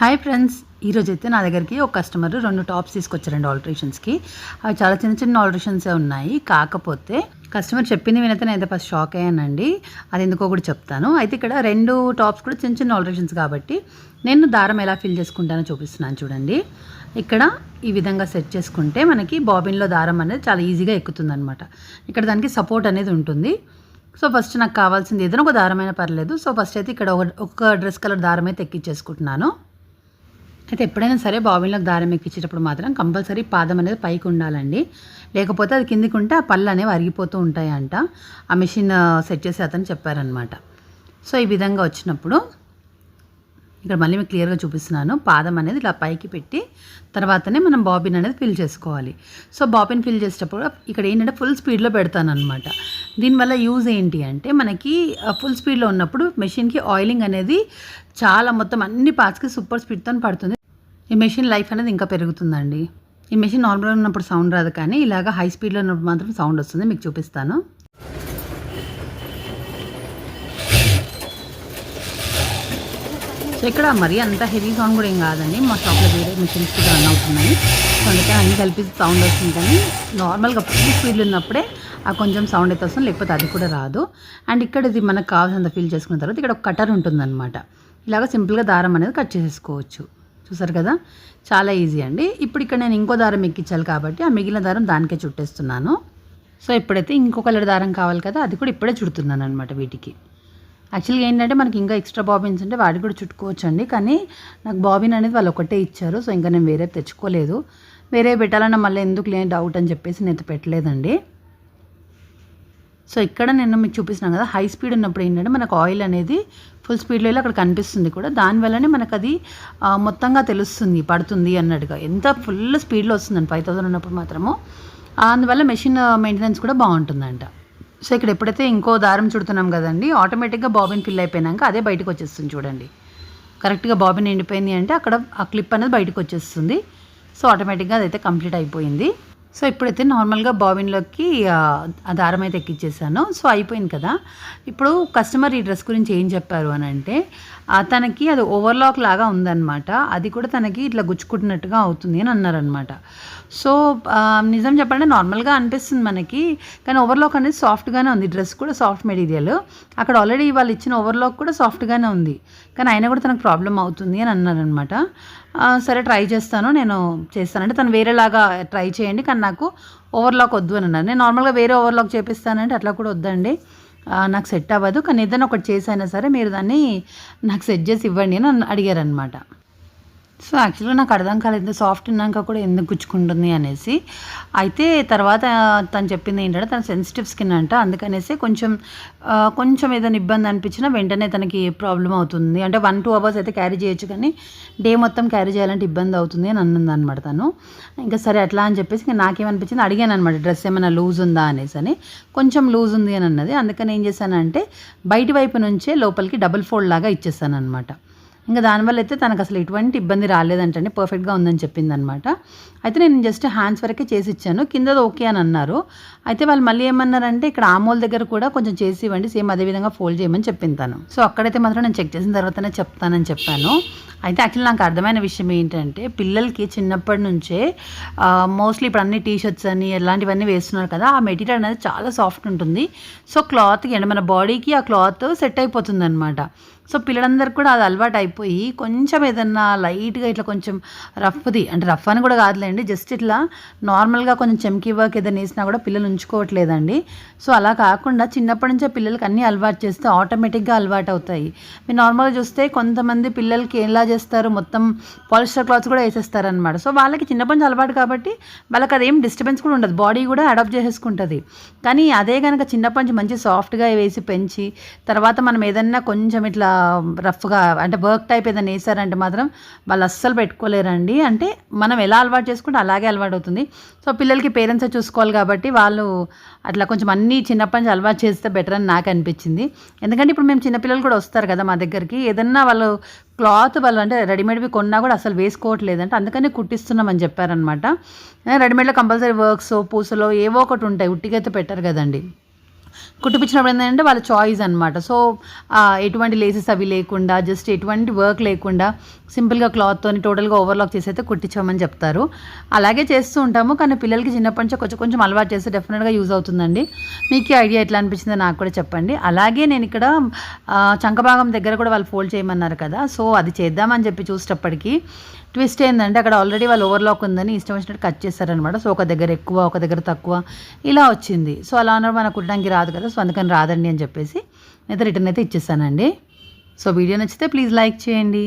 Hi friends ఈరోజు అయితే నా దగ్గరికి ఒక కస్టమర్ రెండు టాప్స్ తీసుకొచ్చారండి ఆల్టరేషన్స్కి అవి చాలా చిన్న చిన్న ఆల్టరేషన్సే ఉన్నాయి. కాకపోతే కస్టమర్ చెప్పింది వినైతే నేను అయితే ఫస్ట్ షాక్ అయ్యానండి. అది ఎందుకో కూడా చెప్తాను. అయితే ఇక్కడ రెండు టాప్స్ కూడా చిన్న చిన్న ఆల్టరేషన్స్ కాబట్టి నేను దారం ఎలా ఫిల్ చేసుకుంటానో చూపిస్తున్నాను చూడండి. ఇక్కడ ఈ విధంగా సెట్ చేసుకుంటే మనకి బాబిన్లో దారం అనేది చాలా ఈజీగా ఎక్కుతుంది అనమాట ఇక్కడ దానికి సపోర్ట్ అనేది ఉంటుంది. సో ఫస్ట్ నాకు కావాల్సింది ఏదైనా ఒక దారమైనా పర్లేదు. సో ఫస్ట్ అయితే ఇక్కడ ఒక ఒక డ్రెస్ కలర్ దారం అయితే ఎక్కించేసుకుంటున్నాను అయితే ఎప్పుడైనా సరే బాబిన్లకు దారం ఎక్కించేటప్పుడు మాత్రం కంపల్సరీ పాదం అనేది పైకి ఉండాలండి. లేకపోతే అది కిందికి ఉంటే ఆ పళ్ళు అనేవి అరిగిపోతూ ఉంటాయంట. ఆ మిషన్ సెట్ చేసి అతను చెప్పారనమాట సో ఈ విధంగా వచ్చినప్పుడు ఇక్కడ మళ్ళీ మీకు క్లియర్గా చూపిస్తున్నాను. పాదం అనేది ఇలా పైకి పెట్టి తర్వాతనే మనం బాబిన్ అనేది ఫిల్ చేసుకోవాలి. సో బాబిన్ ఫిల్ చేసేటప్పుడు ఇక్కడ ఏంటంటే ఫుల్ స్పీడ్లో పెడతాను అనమాట దీనివల్ల యూజ్ ఏంటి అంటే మనకి ఫుల్ స్పీడ్లో ఉన్నప్పుడు మెషిన్కి ఆయిలింగ్ అనేది చాలా మొత్తం అన్ని పార్ట్స్కి సూపర్ స్పీడ్తో పడుతుంది. ఈ మెషిన్ లైఫ్ అనేది ఇంకా పెరుగుతుందండి. ఈ మెషిన్ నార్మల్గా ఉన్నప్పుడు సౌండ్ రాదు కానీ ఇలాగ హై స్పీడ్లో ఉన్నప్పుడు మాత్రం సౌండ్ వస్తుంది. మీకు చూపిస్తాను. సో ఇక్కడ మరీ అంత హెవీ సౌండ్ కూడా ఏం కాదండి. మా షాప్లో వేరే మిషన్స్ కూడా రన్ అవుతున్నాయి. సో అందుకే అన్ని కలిపి సౌండ్ వస్తుంది కానీ నార్మల్గా ఫుల్ స్పీడ్లో ఉన్నప్పుడే ఆ కొంచెం సౌండ్ అయితే వస్తుంది. లేకపోతే అది కూడా రాదు. అండ్ ఇక్కడ ఇది మనకు కావాల్సినంత ఫీల్ చేసుకున్న తర్వాత ఇక్కడ ఒక కటర్ ఉంటుందన్నమాట. ఇలాగ సింపుల్గా దారం అనేది కట్ చేసేసుకోవచ్చు. చూసారు కదా? చాలా ఈజీ అండి. ఇప్పుడు ఇక్కడ నేను ఇంకో దారం ఎక్కించాలి కాబట్టి ఆ మిగిలిన దారం దానికే చుట్టేస్తున్నాను. సో ఇప్పుడైతే ఇంకో కలర్ దారం కావాలి కదా అది కూడా ఇప్పుడే చుడుతున్నాను అనమాట వీటికి. యాక్చువల్గా ఏంటంటే మనకి ఇంకా ఎక్స్ట్రా బాబిన్స్ ఉంటే వాటికి కూడా చుట్టుకోవచ్చు అండి కానీ నాకు బాబిన్ అనేది వాళ్ళు ఒకటే ఇచ్చారు. సో ఇంకా నేను వేరే తెచ్చుకోలేదు. వేరే పెట్టాలన్నా మళ్ళీ ఎందుకు లేని డౌట్ అని చెప్పేసి నేను పెట్టలేదండి. సో ఇక్కడ నేను మీకు చూపిస్తున్నాను కదా హై స్పీడ్ ఉన్నప్పుడు ఏంటంటే మనకు ఆయిల్ అనేది ఫుల్ స్పీడ్లో వెళ్ళి అక్కడ కనిపిస్తుంది కూడా. దానివల్లనే మనకు అది మొత్తంగా తెలుస్తుంది పడుతుంది అన్నట్టుగా. ఎంత ఫుల్ స్పీడ్లో వస్తుందండి ఫైవ్ థౌసండ్ ఉన్నప్పుడు మాత్రము. అందువల్ల మెషిన్ మెయింటెనెన్స్ కూడా బాగుంటుందంట. సో ఇక్కడ ఎప్పుడైతే ఇంకో దారం చుడుతున్నాం కదండి ఆటోమేటిక్గా బాబిన్ ఫిల్ అయిపోయినాక అదే బయటకు వచ్చేస్తుంది చూడండి. కరెక్ట్గా బాబిన్ ఎండిపోయింది అంటే అక్కడ ఆ క్లిప్ అనేది బయటకు వచ్చేస్తుంది. సో ఆటోమేటిక్గా అదైతే కంప్లీట్ అయిపోయింది. సో ఇప్పుడైతే నార్మల్గా బాబిన్లోకి ఆ దారం అయితే ఎక్కిచ్చేసాను. సో అయిపోయింది కదా. ఇప్పుడు కస్టమర్ ఈ డ్రెస్ గురించి ఏం చెప్పారు అని అంటే తనకి అది ఓవర్లాక్ లాగా ఉందన్నమాట. అది కూడా తనకి ఇట్లా గుచ్చుకుంటున్నట్టుగా అవుతుంది అని అన్నారనమాట సో నిజం చెప్పండి నార్మల్గా అనిపిస్తుంది మనకి కానీ ఓవర్లాక్ అనేది సాఫ్ట్గానే ఉంది. డ్రెస్ కూడా సాఫ్ట్ మెటీరియల్. అక్కడ ఆల్రెడీ వాళ్ళు ఇచ్చిన ఓవర్లాక్ కూడా సాఫ్ట్గానే ఉంది. కానీ అయినా కూడా తనకు ప్రాబ్లం అవుతుంది అని అన్నారనమాట సరే ట్రై చేస్తాను. నేను చేస్తానంటే తను వేరేలాగా ట్రై చేయండి. కానీ నాకు ఓవర్లాక్ వద్దు అని అన్నారు. నేను నార్మల్గా వేరే ఓవర్లాక్ చేపిస్తానంటే అట్లా కూడా వద్దండి. నాకు సెట్ అవ్వదు. కానీ ఏదైనా ఒకటి చేసైనా సరే మీరు దాన్ని నాకు సెట్ చేసి ఇవ్వండి అని అడిగారనమాట సో యాక్చువల్గా నాకు అర్థం కాలేదు. సాఫ్ట్ ఉన్నాక కూడా ఎందుకు గుచ్చుకుంటుంది అనేసి. అయితే తర్వాత తను చెప్పింది ఏంటంటే తన సెన్సిటివ్ స్కిన్ అంట. అందుకనేసి కొంచెం కొంచెం ఏదైనా ఇబ్బంది అనిపించినా వెంటనే తనకి ప్రాబ్లం అవుతుంది. అంటే వన్ టూ అవర్స్ అయితే క్యారీ చేయొచ్చు కానీ డే మొత్తం క్యారీ చేయాలంటే ఇబ్బంది అవుతుంది అని అన్నది అనమాట తను. ఇంకా సరే అట్లా అని చెప్పేసి ఇంకా నాకేమనిపించింది అడిగాను అనమాట డ్రెస్ ఏమైనా లూజ్ ఉందా? అనేసి అని. కొంచెం లూజ్ ఉంది అని అన్నది. అందుకని ఏం చేశానంటే బయటి వైపు నుంచే లోపలికి డబుల్ ఫోల్డ్ లాగా ఇచ్చేసాను అనమాట ఇంకా దానివల్ల అయితే తనకు అసలు ఎటువంటి ఇబ్బంది రాలేదంటే పర్ఫెక్ట్గా ఉందని చెప్పింది అనమాట అయితే నేను జస్ట్ హ్యాండ్స్ వరకే చేసి ఇచ్చాను కిందది ఓకే అని అన్నారు. అయితే వాళ్ళు మళ్ళీ ఏమన్నారంటే ఇక్కడ ఆమోల్ దగ్గర కూడా కొంచెం చేసి ఇవ్వండి సేమ్ అదే విధంగా ఫోల్డ్ చేయమని చెప్పింది తను. సో అక్కడైతే మాత్రం నేను చెక్ చేసిన తర్వాతనే చెప్తానని చెప్పాను. అయితే యాక్చువల్లీ నాకు అర్థమైన విషయం ఏంటంటే పిల్లలకి చిన్నప్పటి నుంచే మోస్ట్లీ ఇప్పుడు అన్ని టీ షర్ట్స్ అని ఇలాంటివన్నీ వేస్తున్నారు కదా ఆ మెటీరియల్ అనేది చాలా సాఫ్ట్ ఉంటుంది. సో క్లాత్కి అంటే మన బాడీకి ఆ క్లాత్ సెట్ అయిపోతుంది అనమాట సో పిల్లలందరికీ కూడా అది అలవాటు అయిపోయి కొంచెం ఏదన్నా లైట్గా ఇట్లా కొంచెం రఫ్ది అంటే రఫ్ అని కూడా కాదులేండి జస్ట్ ఇట్లా నార్మల్గా కొంచెం చెమ్కీ వర్క్ ఏదైనా వేసినా కూడా పిల్లలు ఉంచుకోవట్లేదండి. సో అలా కాకుండా చిన్నప్పటి నుంచే పిల్లలకి అన్నీ అలవాటు చేస్తే ఆటోమేటిక్గా అలవాటు అవుతాయి. మీరు నార్మల్గా చూస్తే కొంతమంది పిల్లలకి ఎలా చేస్తారు మొత్తం పాలిస్టర్ క్లాత్స్ కూడా వేసేస్తారనమాట సో వాళ్ళకి చిన్నప్పటి నుంచి అలవాటు కాబట్టి వాళ్ళకి అదేం డిస్టర్బెన్స్ కూడా ఉండదు బాడీ కూడా అడాప్ట్ చేసేసుకుంటుంది. కానీ అదే కనుక చిన్నప్పటి నుంచి మంచి సాఫ్ట్గా వేసి పెంచి తర్వాత మనం ఏదన్నా కొంచెం ఇట్లా రఫ్గా అంటే వర్క్ టైప్ ఏదైనా వేసారంటే మాత్రం వాళ్ళు అస్సలు పెట్టుకోలేరండి. అంటే మనం ఎలా అలవాటు చేసుకుంటే అలాగే అలవాటు అవుతుంది సో పిల్లలకి పేరెంట్సే చూసుకోవాలి కాబట్టి వాళ్ళు అట్లా కొంచెం అన్నీ చిన్నప్పటి నుంచి అలవాటు చేస్తే బెటర్ అని నాకు అనిపించింది. ఎందుకంటే ఇప్పుడు మేము చిన్నపిల్లలు కూడా వస్తారు కదా మా దగ్గరికి. ఏదన్నా వాళ్ళు క్లాత్ వాళ్ళు అంటే రెడీమేడ్వి కొన్నా కూడా అసలు వేసుకోవట్లేదంటే అందుకనే కుట్టిస్తున్నామని చెప్పారనమాట రెడీమేడ్లో కంపల్సరీ వర్క్స్ పూసలో ఏవో ఒకటి ఉంటాయి. ఉట్టిగైతే పెట్టరు కదండి. కుట్టిపించినప్పుడు ఏంటంటే వాళ్ళ చాయిస్ అనమాట సో ఎటువంటి లేసెస్ అవి లేకుండా జస్ట్ ఎటువంటి వర్క్ లేకుండా సింపుల్గా క్లాత్తో టోటల్గా ఓవర్లాక్ చేసి అయితే కుట్టించామని చెప్తారు. అలాగే చేస్తూ ఉంటాము కానీ పిల్లలకి చిన్నప్పటి నుంచి కొంచెం కొంచెం అలవాటు చేస్తే డెఫినెట్గా యూజ్ అవుతుందండి. మీకు ఐడియా ఎట్లా అనిపించిందో నాకు కూడా చెప్పండి. అలాగే నేను ఇక్కడ చంకభాగం దగ్గర కూడా వాళ్ళు ఫోల్డ్ చేయమన్నారు కదా సో అది చేద్దామని చెప్పి చూసేటప్పటికి ట్విస్ట్ ఏంటంటే అక్కడ ఆల్రెడీ వాళ్ళు ఓవర్లాక్ ఉందని ఇష్టం వచ్చినట్టు కట్ చేస్తారనమాట సో ఒక దగ్గర ఎక్కువ ఒక దగ్గర తక్కువ ఇలా వచ్చింది. సో అలా అన్నప్పుడు మనకు కుట్టడానికి రాదు కదా సో అందుకని రాదండి అని చెప్పేసి అయితే రిటర్న్ అయితే ఇచ్చేసానండి. సో వీడియో నచ్చితే ప్లీజ్ లైక్ చేయండి.